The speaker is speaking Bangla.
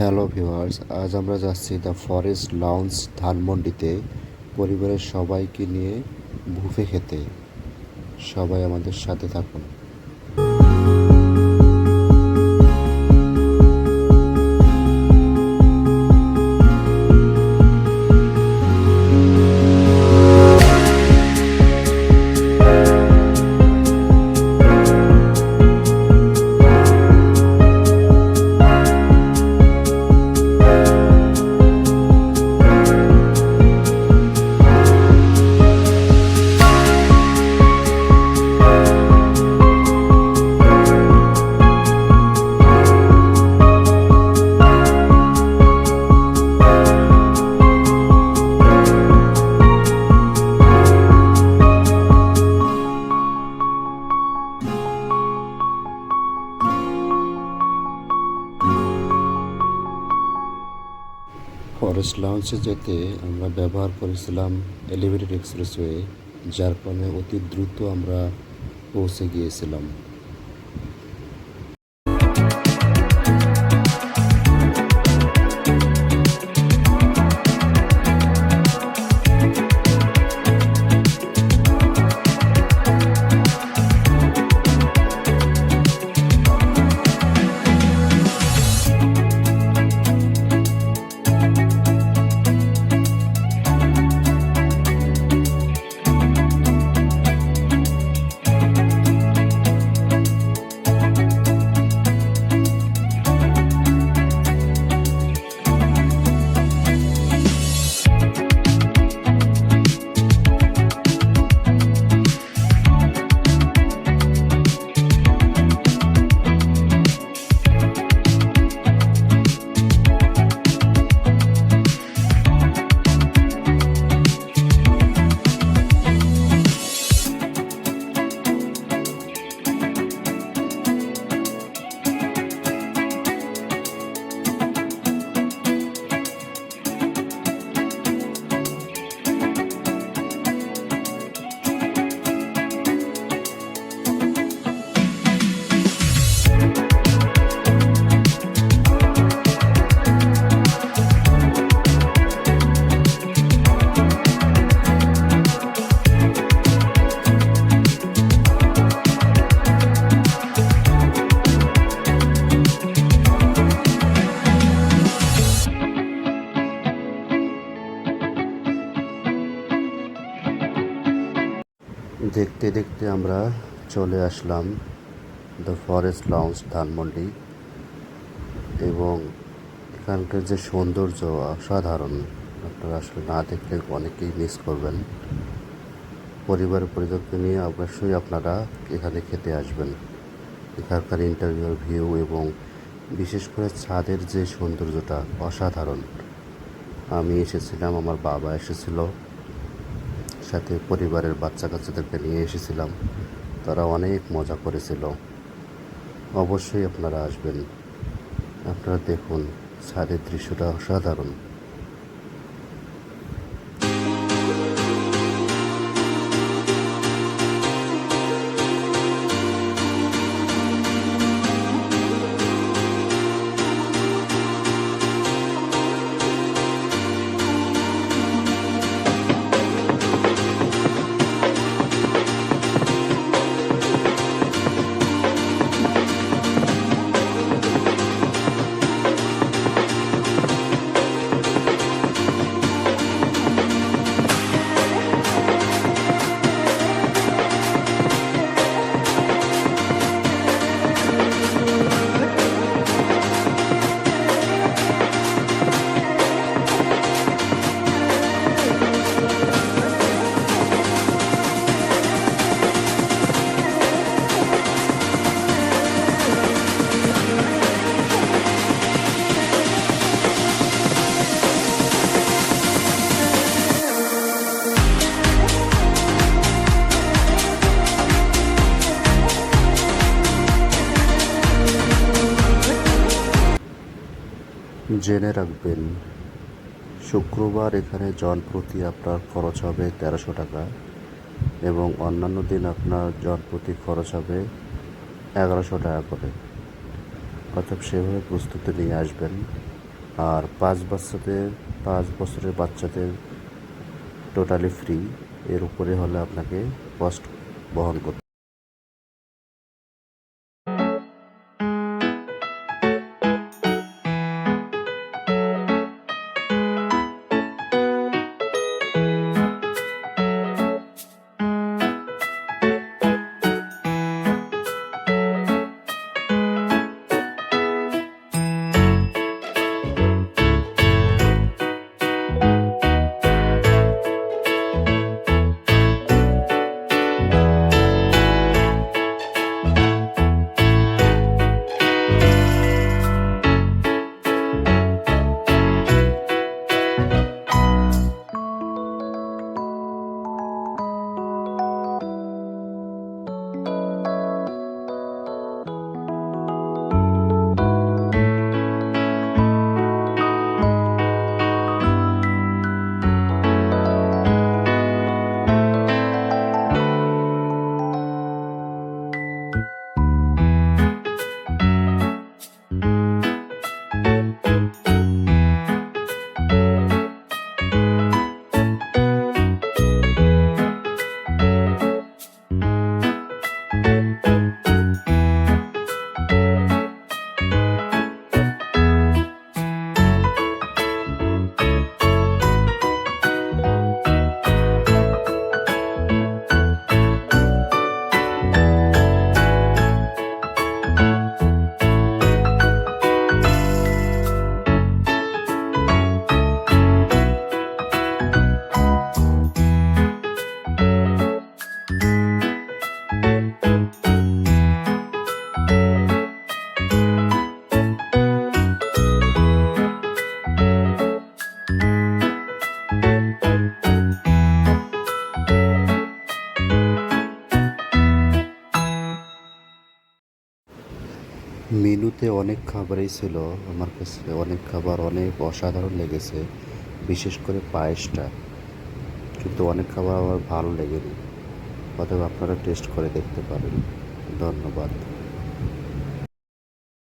হ্যালো ভিউয়ার্স, আজ আমরা যাচ্ছি দ্য ফরেস্ট লাউন্স ধানমন্ডিতে। পরিবারের সবাইকে নিয়ে বুফে খেতে। সবাই আমাদের সাথে থাকুন। ফরেস্ট লঞ্চে যেতে আমরা ব্যবহার করেছিলাম এলিভেটেড এক্সপ্রেসওয়ে যার ফলে অতি দ্রুত আমরা পৌঁছে গিয়েছিলাম। দেখতে দেখতে আমরা চলে আসলাম দ্য ফরেস্ট লঞ্চ ধানমন্ডি। এবং এখানকার যে সৌন্দর্য অসাধারণ, আপনারা আসলে না দেখলে অনেকেই মিস করবেন। পরিবার পরিজনকে নিয়ে অবশ্যই আপনারা এখানে খেতে আসবেন। এখানকার ইন্টারভিউর ভিউ এবং বিশেষ করে ছাদের যে সৌন্দর্যটা অসাধারণ। আমি এসেছিলাম, আমার বাবা এসেছিল। সাথে পরিবারের বাচ্চা কাচ্চাদেরকে নিয়ে এসেছিলাম। তারা অনেক মজা করেছিল। অবশ্যই আপনারা আসবেন। আপনারা দেখুন, ছাদের দৃশ্যটা অসাধারণ। জেনে রাখবেন, শুক্রবার এখানে জন প্রতি আপনার খরচ হবে তেরোশো টাকা এবং অন্যান্য দিন আপনার জন প্রতি খরচ হবে এগারোশো টাকা করে। অর্থাৎ সেভাবে প্রস্তুতি নিয়ে আসবেন। আর পাঁচ বাচ্চাদের, পাঁচ বছরের বাচ্চাদের টোটালি ফ্রি এর উপরে হলে আপনাকে কস্ট বহন করতে মেনুতে অনেক খাবারই ছিল আমার কাছে, অনেক খাবার অনেক অসাধারণ লেগেছে, বিশেষ করে পায়েসটা। কিন্তু অনেক খাবার আমার ভালো লেগেনি। অথবা আপনারা টেস্ট করে দেখতে পারেন। ধন্যবাদ।